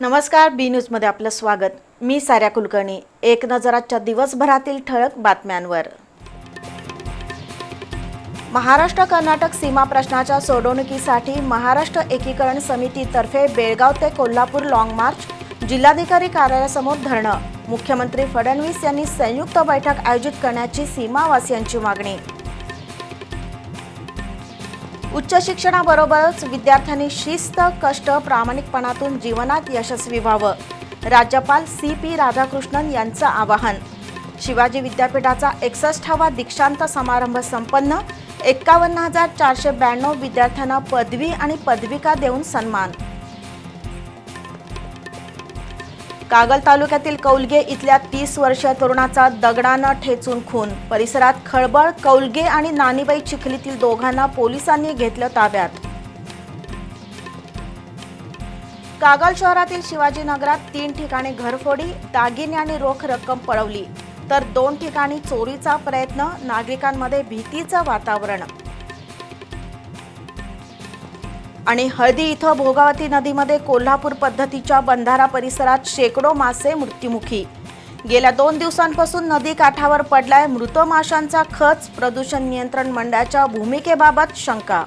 नमस्कार बी न्यूजमध्ये आपलं स्वागत. मी साऱ्या कुलकर्णी. एक नजराच्या दिवसभरातील ठळक बातम्यांवर. महाराष्ट्र कर्नाटक सीमा प्रश्नाच्या सोडवणुकीसाठी महाराष्ट्र एकीकरण समितीतर्फे बेळगाव ते कोल्हापूर लाँग मार्च जिल्हाधिकारी कार्यालयासमोर धरणं. मुख्यमंत्री फडणवीस यांनी संयुक्त बैठक आयोजित करण्याची सीमावासियांची मागणी. उच्च शिक्षणाबरोबरच विद्यार्थ्यांनी शिस्त कष्ट प्रामाणिकपणातून जीवनात यशस्वी व्हावं. राज्यपाल सी पी राधाकृष्णन यांचं आवाहन. शिवाजी विद्यापीठाचा एकसष्टावा दीक्षांत समारंभ संपन्न. एक्कावन्न हजार चारशे ब्याण्णव विद्यार्थ्यांना पदवी आणि पदविका देऊन सन्मान. कागल तालुक्यातील कौलगे इथल्या तीस वर्षीय तरुणाचा दगडानं ठेचून खून. परिसरात खळबळ कौलगे आणि नानीबाई चिखलीतील दोघांना पोलिसांनी घेतलं ताब्यात. कागल शहरातील शिवाजीनगरात तीन ठिकाणी घरफोडी दागिने आणि रोख रक्कम पळवली. तर दोन ठिकाणी चोरीचा प्रयत्न नागरिकांमध्ये भीतीचं वातावरण. आणि हळदी इथं भोगावती नदीमध्ये कोल्हापूर पद्धतीच्या बंधारा परिसरात शेकडो मासे मृत्युमुखी. गेल्या दोन दिवसांपासून नदी काठावर पडलाय मृत माशांचा खच प्रदूषण नियंत्रण मंडळाच्या भूमिकेबाबत शंका.